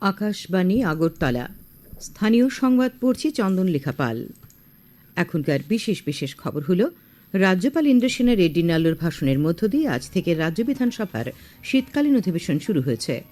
আকাশবাণী, আগরতলা। স্থানীয় সংবাদ পড়ছি চন্দন লেখাপাল। এখনকার বিশেষ বিশেষ খবর হল, রাজ্যপাল ইন্দ্রসেনা রেড্ডি নাল্লুর ভাষণের মধ্য দিয়ে আজ থেকে রাজ্য বিধানসভার শীতকালীন অধিবেশন শুরু হয়েছে।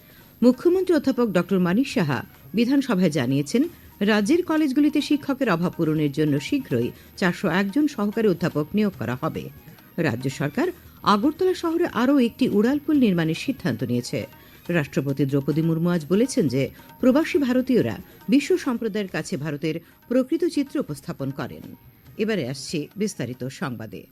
মুখ্যমন্ত্রী অধ্যাপক ড মানিক সাহা বিধানসভায় জানিয়েছেন, রাজ্যের কলেজগুলিতে শিক্ষকের অভাব পূরণের জন্য শীঘ্রই চারশো একজন সহকারী অধ্যাপক নিয়োগ করা হবে। রাজ্য সরকার আগরতলা শহরে আরও একটি উড়ালপুল নির্মাণের সিদ্ধান্ত নিয়েছে। রাষ্ট্রপতি দ্রৌপদী মুর্মু আজ বলেছেন যে প্রবাসী ভারতীয়রা বিশ্ব সম্প্রদায়ের কাছে ভারতের প্রকৃত চিত্র উপস্থাপন করেন। এবারে আসছে বিস্তারিত সংবাদে।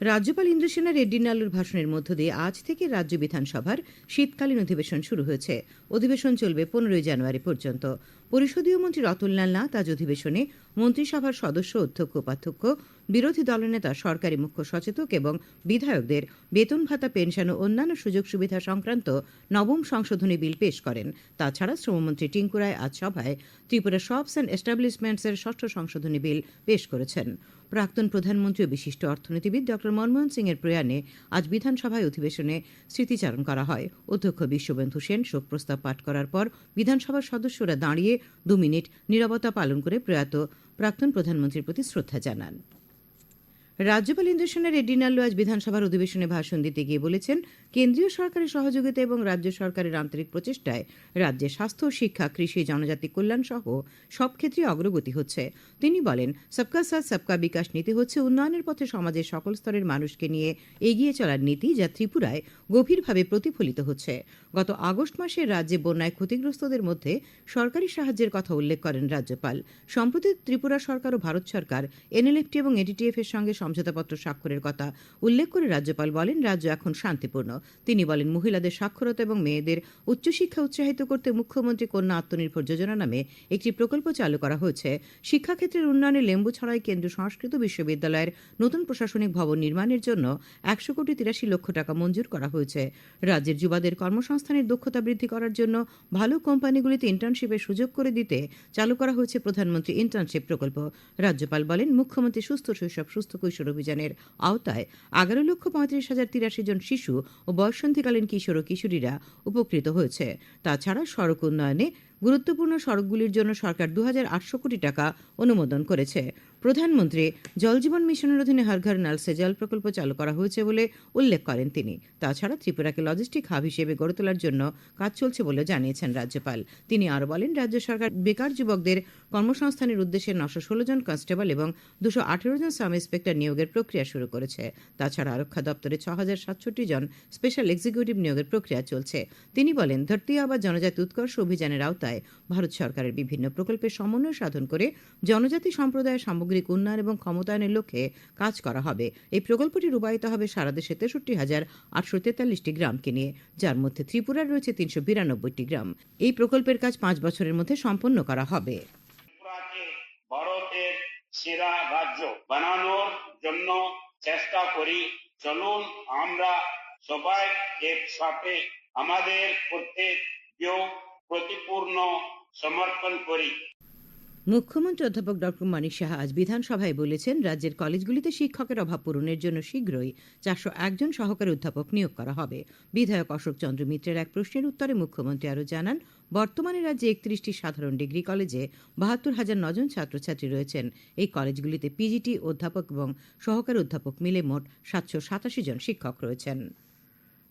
রাজ্যপাল ইন্দ্রসেনা রেড্ডি নাল্লুর ভাষণের মধ্য দিয়ে আজ থেকে রাজ্য বিধানসভার শীতকালীন অধিবেশন শুরু হয়েছে। অধিবেশন চলবে পনেরোই জানুয়ারি পর্যন্ত। পরিষদীয় মন্ত্রী রতনলাল নাথ আজ অধিবেশনে মন্ত্রিসভার সদস্য, অধ্যক্ষ, উপাধ্যক্ষ, বিরোধী দলনেতা সরকারি মুখ্য সচেতক এবং বিধায়কদের বেতন ভাতা, পেনশন ও অন্যান্য সুযোগ সুবিধা সংক্রান্ত নবম সংশোধনী বিল পেশ করেন। তাছাড়া শ্রমমন্ত্রী টিঙ্কু রায় আজ সভায় ত্রিপুরা শপস অ্যান্ড এস্টাবলিশমেন্টসের ষষ্ঠ সংশোধনী বিল পেশ করেছেন। প্রাক্তন প্রধানমন্ত্রী ও বিশিষ্ট অর্থনীতিবিদ ড. মনমোহন সিং এর প্রয়াণে আজ বিধানসভায় অধিবেশনে স্মৃতিচারণ করা হয়। অধ্যক্ষ বিশ্ববন্ধু সেন শোক প্রস্তাব পাঠ করার পর বিধানসভার সদস্যরা দাঁড়িয়ে দু মিনিট নীরবতা পালন করে প্রয়াত প্রাক্তন প্রধানমন্ত্রীর প্রতি শ্রদ্ধা জানান। রাজ্যপাল ইন্দ্রসেনা রেড্ডি নাল্লু আজ বিধানসভার অধিবেশনে ভাষণ দিতে গিয়ে বলেছেন, কেন্দ্রীয় সরকারের সহযোগিতা এবং রাজ্য সরকারের আন্তরিক প্রচেষ্টায় রাজ্যে স্বাস্থ্য, শিক্ষা, কৃষি, জনজাতি কল্যাণ সহ সব ক্ষেত্রে অগ্রগতি হচ্ছে। তিনি বলেন, সবকা সাথ, সবকা বিকাশ নীতি হচ্ছে উন্নয়নের পথে সমাজের সকল স্তরের মানুষকে নিয়ে এগিয়ে চলার নীতি যা ত্রিপুরায় গভীরভাবে প্রতিফলিত হচ্ছে। গত আগস্ট মাসে রাজ্যে বন্যায় ক্ষতিগ্রস্তদের মধ্যে সরকারি সাহায্যের কথা উল্লেখ করেন রাজ্যপাল। সম্প্রতি ত্রিপুরা সরকার ও ভারত সরকার, এনএলএফটি এবং এডিটিএফ এর সঙ্গে সমঝোতাপত্র স্বাক্ষরের কথা উল্লেখ করে রাজ্যপাল বলেন, রাজ্য এখন শান্তিপূর্ণ। তিনি বলেন, মহিলাদের সাক্ষরতা এবং মেয়েদের উচ্চশিক্ষা উৎসাহিত করতে মুখ্যমন্ত্রী কন্যা আত্মনির্ভর যোজনা নামে একটি প্রকল্প চালু করা হয়েছে। শিক্ষাক্ষেত্রের উন্নয়নে লেম্বু ছড়াই কেন্দ্রীয় সংস্কৃত বিশ্ববিদ্যালয়ের নতুন প্রশাসনিক ভবন নির্মাণের জন্য একশো কোটি তিরাশি লক্ষ টাকা মঞ্জুর করা হয়েছে। রাজ্যের যুবাদের কর্মসংস্থানের দক্ষতা বৃদ্ধি করার জন্য ভালো কোম্পানিগুলিতে ইন্টার্নশিপের সুযোগ করে দিতে চালু করা হয়েছে প্রধানমন্ত্রী ইন্টার্নশিপ প্রকল্প। রাজ্যপাল বলেন, মুখ্যমন্ত্রী সুস্থ, শৈশব সুস্থ কৈশোর অভিযানের আওতায় এগারো লক্ষ পঁয়ত্রিশ হাজার তিরাশি জন শিশু ও বয়সন্ধিকালীন কিশোর ও কিশোরীরা উপকৃত হয়েছে। তাছাড়া সড়ক উন্নয়নে গুরুত্বপূর্ণ সড়কগুলির জন্য সরকার দু হাজার আটশো কোটি টাকা অনুমোদন করেছে। প্রধানমন্ত্রী জলজীবন মিশনের অধীনে হর ঘর নল জল প্রকল্প চালু করা হয়েছে বলে উল্লেখ করেন তিনি। তাছাড়া ত্রিপুরাকে লজিস্টিক হাব হিসেবে গড়ে তোলার জন্য কাজ চলছে বলে জানিয়েছেন রাজ্যপাল। তিনি আরও বলেন, রাজ্য সরকার বেকার যুবকদের কর্মসংস্থানের উদ্দেশ্যে নশো ষোলো জন কনস্টেবল এবং দুশো আঠেরো জন সাব ইন্সপেক্টর নিয়োগের প্রক্রিয়া শুরু করেছে। তাছাড়া আরক্ষা দপ্তরে ছ হাজার সাতষট্টি জন স্পেশাল এক্সিকিউটিভ নিয়োগের প্রক্রিয়া চলছে। তিনি বলেন, ধরতি আবার জনজাতি উৎকর্ষ অভিযানের আওতায় ভারত সরকারের বিভিন্ন প্রকল্পের সমন্বয় সাধন করে জনজাতি সম্প্রদায়ের সামগ্রিক উন্নয়ন এবং ক্ষমতায়নের লক্ষ্যে কাজ করা হবে। এই প্রকল্পটি রূপায়িত হবে সারা দেশে তেষট্টি হাজার আটশো তেতাল্লিশটি গ্রামকে নিয়ে, যার মধ্যে ত্রিপুরার রয়েছে তিনশো বিরানব্বইটি গ্রাম। এই প্রকল্পের কাজ পাঁচ বছরের মধ্যে সম্পন্ন করা হবে। সেরা রাজ্য বানানোর জন্য চেষ্টা করি। চলুন আমরা সবাই একসাথে আমাদের কর্তব্য প্রতিপূর্ণ সমর্পণ করি। মুখ্যমন্ত্রী অধ্যাপক ড মানিক সাহা আজ বিধানসভায় বলেছেন, রাজ্যের কলেজগুলিতে শিক্ষকের অভাব পূরণের জন্য শীঘ্রই চারশো একজন সহকারী অধ্যাপক নিয়োগ করা হবে। বিধায়ক অশোক চন্দ্র মিত্রের এক প্রশ্নের উত্তরে মুখ্যমন্ত্রী আরও জানান, বর্তমানে রাজ্যে একত্রিশটি সাধারণ ডিগ্রি কলেজে বাহাত্তর হাজার নজন ছাত্রছাত্রী রয়েছেন। এই কলেজগুলিতে পিজিটি অধ্যাপক এবং সহকারী অধ্যাপক মিলে মোট সাতশো সাতাশি জন শিক্ষক রয়েছেন।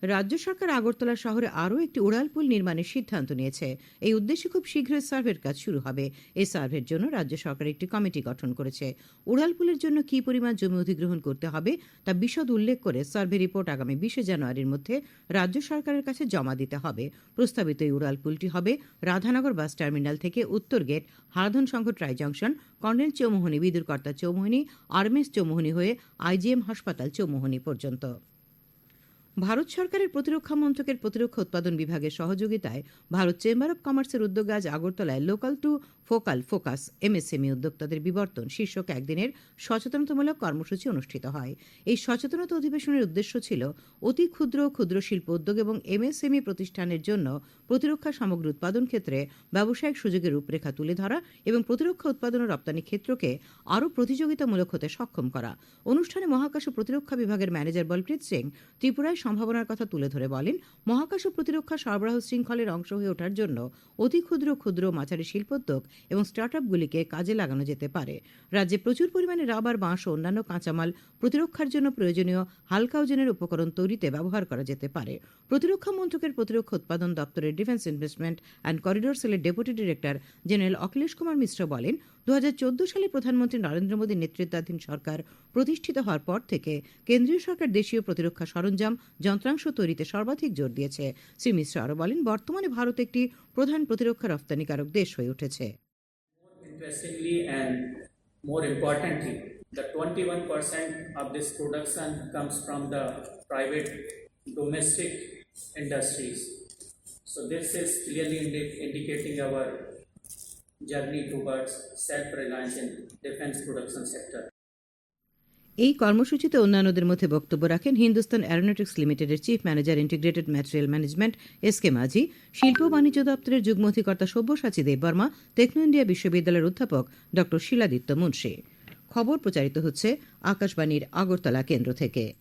রাজ্য সরকার আগরতলা শহরে আরও একটি উড়ালপুল নির্মাণের সিদ্ধান্ত নিয়েছে। এই উদ্দেশ্যে খুব শীঘ্রই সার্ভের কাজ শুরু হবে। এই সার্ভের জন্য রাজ্য সরকার একটি কমিটি গঠন করেছে। উড়ালপুলের জন্য কি পরিমাণ জমি অধিগ্রহণ করতে হবে তা বিশদ উল্লেখ করে সার্ভে রিপোর্ট আগামী বিশে জানুয়ারির মধ্যে রাজ্য সরকারের কাছে জমা দিতে হবে। প্রস্তাবিত এই উড়ালপুলটি হবে রাধানগর বাস টার্মিনাল থেকে উত্তর gate, Haradhan Sangha tri junction, colonel Chowmuhani, Bidurkarta Chowmuhani RMS Chowmuhani হয়ে আইজিএম হাসপাতাল চৌমোহনী পর্যন্ত। ভারত সরকারের প্রতিরক্ষা মন্ত্রকের প্রতিরক্ষা উৎপাদন বিভাগের সহযোগিতায় ভারত চেম্বার অব কমার্সের উদ্যোগে আজ আগরতলায় local to focal focus MSME উদ্যোক্তাদের বিবর্তন শীর্ষক একদিনের সচেতনতামূলক কর্মসূচি অনুষ্ঠিত হয়। এই সচেতনতা অধিবেশনের উদ্দেশ্য ছিল অতি ক্ষুদ্র ক্ষুদ্র শিল্প উদ্যোগ এবং এমএসএমই প্রতিষ্ঠানের জন্য প্রতিরক্ষা সামগ্রী উৎপাদন ক্ষেত্রে ব্যবসায়িক সুযোগের রূপরেখা তুলে ধরা এবং প্রতিরক্ষা উৎপাদন ও রপ্তানি ক্ষেত্রকে আরও প্রতিযোগিতামূলক হতে সক্ষম করা। অনুষ্ঠানে মহাকাশ ও প্রতিরক্ষা বিভাগের ম্যানেজার বলপ্রীত সিং ত্রিপুরায় সম্ভাবনার কথা তুলে ধরে বলেন, মহাকাশ ও প্রতিরক্ষা সরবরাহ শৃঙ্খলের অংশ হয়ে ওঠার জন্য অতি ক্ষুদ্র ক্ষুদ্র মাঝারি শিল্পোদ্যোগ এবং স্টার্ট আপগুলিকে কাজে লাগানো যেতে পারে। রাজ্যে প্রচুর পরিমাণে রাবার, বাঁশ ও অন্যান্য কাঁচামাল প্রতিরক্ষার জন্য প্রয়োজনীয় হালকা ওজনের উপকরণ তৈরিতে ব্যবহার করা যেতে পারে। প্রতিরক্ষা মন্ত্রকের প্রতিরক্ষা উৎপাদন দপ্তরের ডিফেন্স ইনভেস্টমেন্ট অ্যান্ড করিডোর সেলের deputy director general Akhilesh Kumar Mishra বলেন, দুহাজার চোদ্দ সালে প্রধানমন্ত্রী নরেন্দ্র মোদীর নেতৃত্বাধীন সরকার প্রতিষ্ঠিত হওয়ার পর থেকে কেন্দ্রীয় সরকার দেশীয় প্রতিরক্ষা সরঞ্জাম, যন্ত্রাংশ তৈরিতে সর্বাধিক জোর দিয়েছে। শ্রী মিশ্র আরও বলেন, বর্তমানে ভারত একটি প্রধান প্রতিরক্ষা রপ্তানিকারক দেশ হয়ে উঠেছে। Interestingly and more importantly, the 21% of this production comes from the private domestic industries. So this is clearly indi- indicating our journey towards self-reliance in defense production sector. এই কর্মসূচিতে অন্যান্যদের মধ্যে বক্তব্য রাখেন হিন্দুস্তান অ্যারোনটিক্স লিমিটেডের chief manager integrated material management S K Majhi, শিল্প বাণিজ্য দপ্তরের যুগ্ম অধিকর্তা সব্যসাচী দেববর্মা টেকনো ইন্ডিয়া বিশ্ববিদ্যালয়ের অধ্যাপক ড শিলাদিত্য মুন্সী। খবর প্রচারিত হচ্ছে আকাশবাণীর আগরতলা কেন্দ্র থেকে।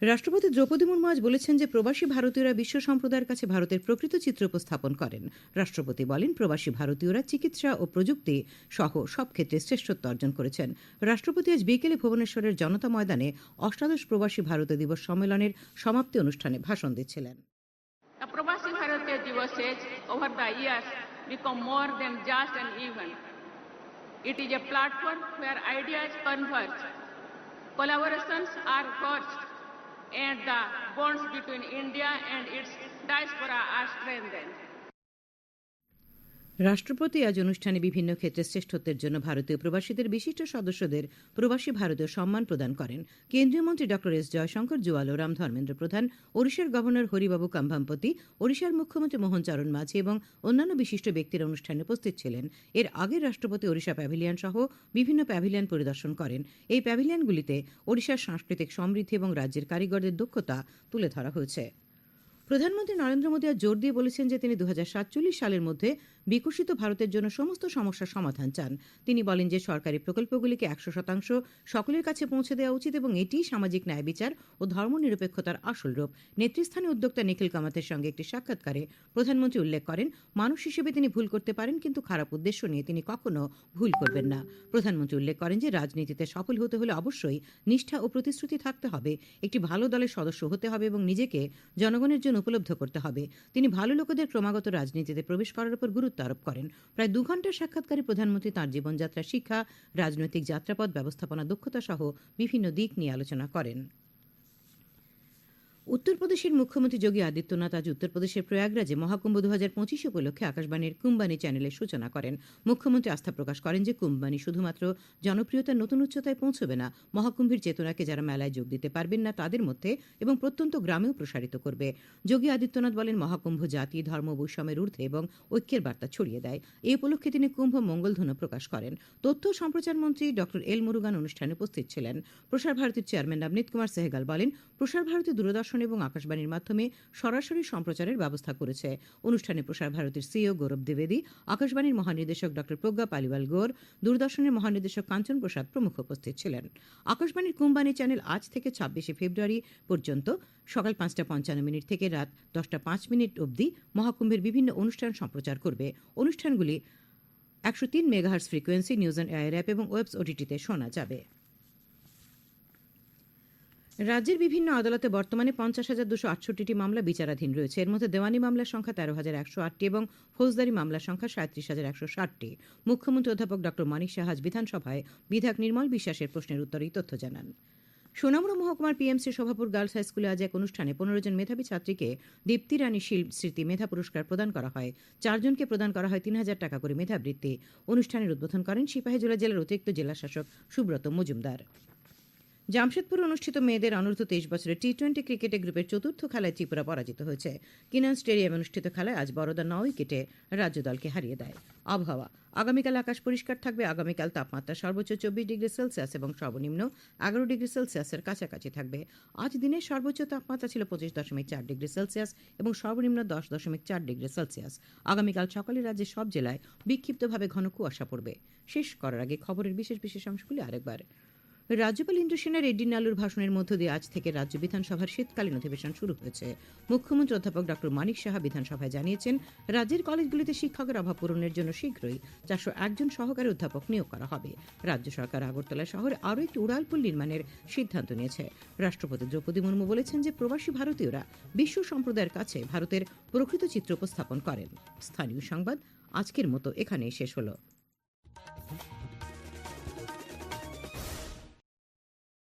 রাষ্ট্রপতি দ্রৌপদী মুর্মু আজ বলেছেন যে প্রবাসী ভারতীয়রা বিশ্ব সম্প্রদায়ের কাছে ভারতের প্রকৃত চিত্র উপস্থাপন করেন। রাষ্ট্রপতি বলেন প্রবাসী ভারতীয়রা চিকিৎসা ও প্রযুক্তি সহ সব ক্ষেত্রে শ্রেষ্ঠত্ব অর্জন করেছেন। রাষ্ট্রপতি আজ বিকেলে ভুবনেশ্বরের জনতা ময়দানে অষ্টাদশ প্রবাসী ভারতীয় দিবস সম্মেলনের সমাপ্তি অনুষ্ঠানে ভাষণ দিচ্ছিলেন। Bharatiya Divas has, over the years, become more than just an event. It is a platform where ideas converge, collaborations are forged, and the bonds between India and its diaspora are strengthened. রাষ্ট্রপতি আজ অনুষ্ঠানে বিভিন্ন ক্ষেত্রে শ্রেষ্ঠত্বের জন্য ভারতীয় প্রবাসীদের বিশিষ্ট সদস্যদের প্রবাসী ভারতীয় সম্মান প্রদান করেন। কেন্দ্রীয় মন্ত্রী ড. এস. জয়শঙ্কর জুয়ালোরাম ধর্মেন্দ্র প্রধান, ওড়িশার গভর্নর হরিবাবু কাম্ভাম্পতি, ওড়িশার মুখ্যমন্ত্রী মোহন চরণ মাঝি এবং অন্যান্য বিশিষ্ট ব্যক্তিরা অনুষ্ঠানে উপস্থিত ছিলেন। এর আগে রাষ্ট্রপতি ওড়িশা প্যাভিলিয়ন সহ বিভিন্ন প্যাভিলিয়ন পরিদর্শন করেন। এই প্যাভিলিয়নগুলিতে ওড়িশার সাংস্কৃতিক সমৃদ্ধি এবং রাজ্যের কারিগরদের দক্ষতা তুলে ধরা হয়েছে। প্রধানমন্ত্রী নরেন্দ্র মোদী আজ জোর দিয়ে বলেছেন যে তিনি দু হাজার সাতচল্লিশ সালের মধ্যে বিকশিত ভারতের জন্য সমস্ত সমস্যার সমাধান চান। তিনি বলেন যে সরকারি প্রকল্পগুলিকে একশো শতাংশ সকলের কাছে পৌঁছে দেওয়া উচিত এবং এটি সামাজিক ন্যায় বিচার ও ধর্মনিরপেক্ষতার আসল রূপ। নেতৃস্থানীয় উদ্যোক্তা নিখিল কামাতের সঙ্গে একটি সাক্ষাৎকারে প্রধানমন্ত্রী উল্লেখ করেন, মানুষ হিসেবে তিনি ভুল করতে পারেন কিন্তু খারাপ উদ্দেশ্য নিয়ে তিনি কখনো ভুল করবেন না। প্রধানমন্ত্রী উল্লেখ করেন যে রাজনীতিতে সফল হতে হলে অবশ্যই নিষ্ঠা ও প্রতিশ্রুতি থাকতে হবে। একটি ভালো দলের সদস্য হতে হবে এবং নিজেকে জনগণের জন্য উপলব্ধ করতে হবে। তিনি ভালো লোকদের ক্রমাগত রাজনীতিতে প্রবেশ করার উপর গুরুত্ব আরোপ করেন। প্রায় দু ঘণ্টার সাক্ষাৎকারে প্রধানমন্ত্রী তাঁর জীবনযাত্রা শিক্ষা, রাজনৈতিক যাত্রাপথ, ব্যবস্থাপনা দক্ষতা সহ বিভিন্ন দিক নিয়ে আলোচনা করেন। উত্তরপ্রদেশের মুখ্যমন্ত্রী যোগী আদিত্যনাথ আজ উত্তরপ্রদেশের প্রয়াগরাজে মহাকুম্ভ দু হাজার পঁচিশ উপলক্ষে আকাশবাণীর কুম্বানি চ্যানেলের সূচনা করেন। মুখ্যমন্ত্রী আস্থা প্রকাশ করেন যে কুম্বানি শুধুমাত্র জনপ্রিয়তার নতুন উচ্চতায় পৌঁছবে না, মহাকুম্ভের চেতনাকে যারা মেলায় যোগ দিতে পারবেন না তাদের মধ্যে এবং প্রত্যন্ত গ্রামেও প্রসারিত করবে। যোগী আদিত্যনাথ বলেন, মহাকুম্ভ জাতি, ধর্ম, বৈষম্যের ঊর্ধ্বে এবং ঐক্যের বার্তা ছড়িয়ে দেয়। এই উপলক্ষে তিনি কুম্ভ মঙ্গলধনু প্রকাশ করেন। তথ্য ও সম্প্রচার মন্ত্রী ড. এল মুরুগান অনুষ্ঠানে উপস্থিত ছিলেন। প্রসার ভারতীর চেয়ারম্যান নবনীত কুমার সেহগাল বলেন, প্রসার ভারতী দূরদর্শন এবং আকাশবাণীর মাধ্যমে সরাসরি সম্প্রচারের ব্যবস্থা করেছে। অনুষ্ঠানে প্রসার ভারতীর সিও গৌরব দ্বিবেদী, আকাশবাণীর মহানির্দেশক ড প্রজ্ঞা পালিওয়াল গৌর, দূরদর্শনের মহানির্দেশক কাঞ্চন প্রসাদ প্রমুখ উপস্থিত ছিলেন। আকাশবাণীর কুম্বানি চ্যানেল আজ থেকে ছাব্বিশে ফেব্রুয়ারি পর্যন্ত সকাল পাঁচটা পঞ্চান্ন মিনিট থেকে রাত দশটা পাঁচ মিনিট অবধি মহাকুম্ভের বিভিন্ন অনুষ্ঠান সম্প্রচার করবে। অনুষ্ঠানগুলি একশো তিন megahertz frequency, news on air app এবং ওয়েবস ওটিটিতে শোনা যাবে। রাজ্যের বিভিন্ন আদালতে বর্তমানে পঞ্চাশ হাজার দুশো আটষট্টিটি মামলা বিচারাধীন রয়েছে। এর মধ্যে দেওয়ানি মামলার সংখ্যা তেরো হাজার একশো আটটি এবং ফৌজদারি মামলার সংখ্যা সাঁত্রিশ হাজার একশো ষাটটি। মুখ্যমন্ত্রী অধ্যাপক ড মানিক সাহাজ বিধানসভায় বিধায়ক নির্মল বিশ্বাসের প্রশ্নের উত্তরে এই তথ্য জানান। সোনামুড়া মহকুমার পিএমসি সভাপুর গার্লস হাই স্কুলে আজ এক অনুষ্ঠানে পনেরো জন মেধাবী ছাত্রীকে দীপ্তি রানী শিল স্মৃতি মেধা পুরস্কার প্রদান করা হয়। চারজনকে প্রদান করা হয় তিন হাজার টাকা করে মেধাবৃত্তি। অনুষ্ঠানের উদ্বোধন করেন সিপাহীজলা জেলার অতিরিক্ত জেলা শাসক সুব্রত মজুমদার। জামশেদপুরে অনুষ্ঠিত মেয়েদের অনূর্ধ্ব তেইশ বছরের টি টোয়েন্টি ক্রিকেটে গ্রুপের চতুর্থ খেলায় ত্রিপুরা পরাজিত হয়েছে। কিনান স্টেডিয়ামে অনুষ্ঠিত খেলায় আজ বড়দা ন উইকেটে রাজ্য দলকে হারিয়ে দেয়। আবহাওয়া। আগামীকাল আকাশ পরিষ্কার থাকবে। আগামীকাল তাপমাত্রা সর্বোচ্চ চব্বিশ ডিগ্রি সেলসিয়াস এবং সর্বনিম্ন এগারো ডিগ্রি সেলসিয়াসের কাছাকাছি থাকবে। আজ দিনের সর্বোচ্চ তাপমাত্রা ছিল পঁচিশ দশমিক চার ডিগ্রি সেলসিয়াস এবং সর্বনিম্ন দশ দশমিক চার ডিগ্রি সেলসিয়াস। আগামীকাল সকালে রাজ্যের সব জেলায় বিক্ষিপ্তভাবে ঘন কুয়াশা পড়বে। শেষ করার আগে খবরের বিশেষ বিশেষ অংশগুলি আরেকবার। রাজ্যপাল ইন্দ্রসেনা রেড্ডি নালুর ভাষণের মধ্য দিয়ে আজ থেকে রাজ্য বিধানসভার শীতকালীন অধিবেশন শুরু হয়েছে। মুখ্যমন্ত্রী অধ্যাপক ড. মানিক সাহা বিধানসভায় জানিয়েছেন, রাজ্যের কলেজগুলিতে শিক্ষকের অভাব পূরণের জন্য শীঘ্রই চারশো একজন সহকারী অধ্যাপক নিয়োগ করা হবে। রাজ্য সরকার আগরতলা শহরে আরও একটি উড়ালপুল নির্মাণের সিদ্ধান্ত নিয়েছে। রাষ্ট্রপতি দ্রৌপদী মুর্মু বলেছেন যে, প্রবাসী ভারতীয়রা বিশ্ব সম্প্রদায়ের কাছে ভারতের প্রকৃত চিত্র উপস্থাপন করেন। স্থানীয় সংবাদ আজকের মতো এখানেই শেষ হলো।